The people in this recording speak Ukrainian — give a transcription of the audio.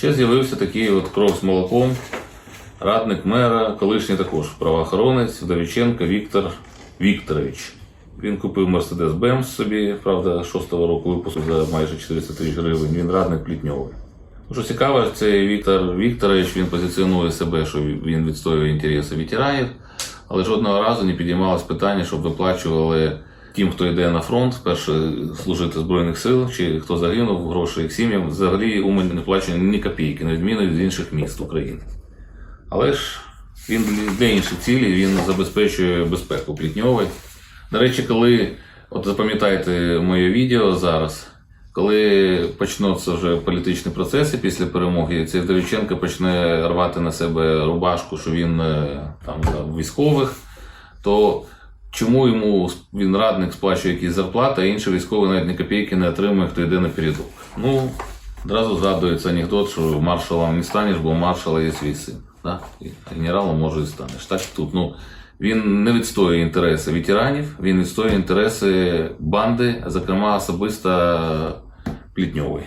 Ще з'явився такий от кров з молоком, радник мера, колишній також правоохоронець Вдовіченко Віктор Вікторович. Він купив Mercedes Benz собі, правда, 6-го року випуску за майже 400 тисяч гривень. Він радник Плітньовий. Ну, Що цікаво, цей Віктор Вікторович він позиціонує себе, що він відстоює інтереси ветеранів, але жодного разу не підіймалось питання, щоб виплачували тим, хто йде на фронт, перше служити в Збройних сил, чи хто загинув, гроші їх сім'ям. Взагалі Умань не плачує ні копійки, на відміну від інших міст України. Але ж він для інших цілей він забезпечує безпеку Плітньової. До речі, коли, от запам'ятайте моє відео зараз, коли почнуться вже політичні процеси після перемоги, цей Вдовиченко почне рвати на себе рубашку, що він е, там за військових, то чому йому він радник сплачує якісь зарплати, а інший військовий навіть ні копійки не отримує, хто йде на передок? Ну, одразу згадується анекдот, що маршалом не станеш, бо маршала є свій син. Да? І генералом може і станеш. Так тут ну, він не відстоює інтереси ветеранів, він відстоює інтереси банди, зокрема особисто Плітньової.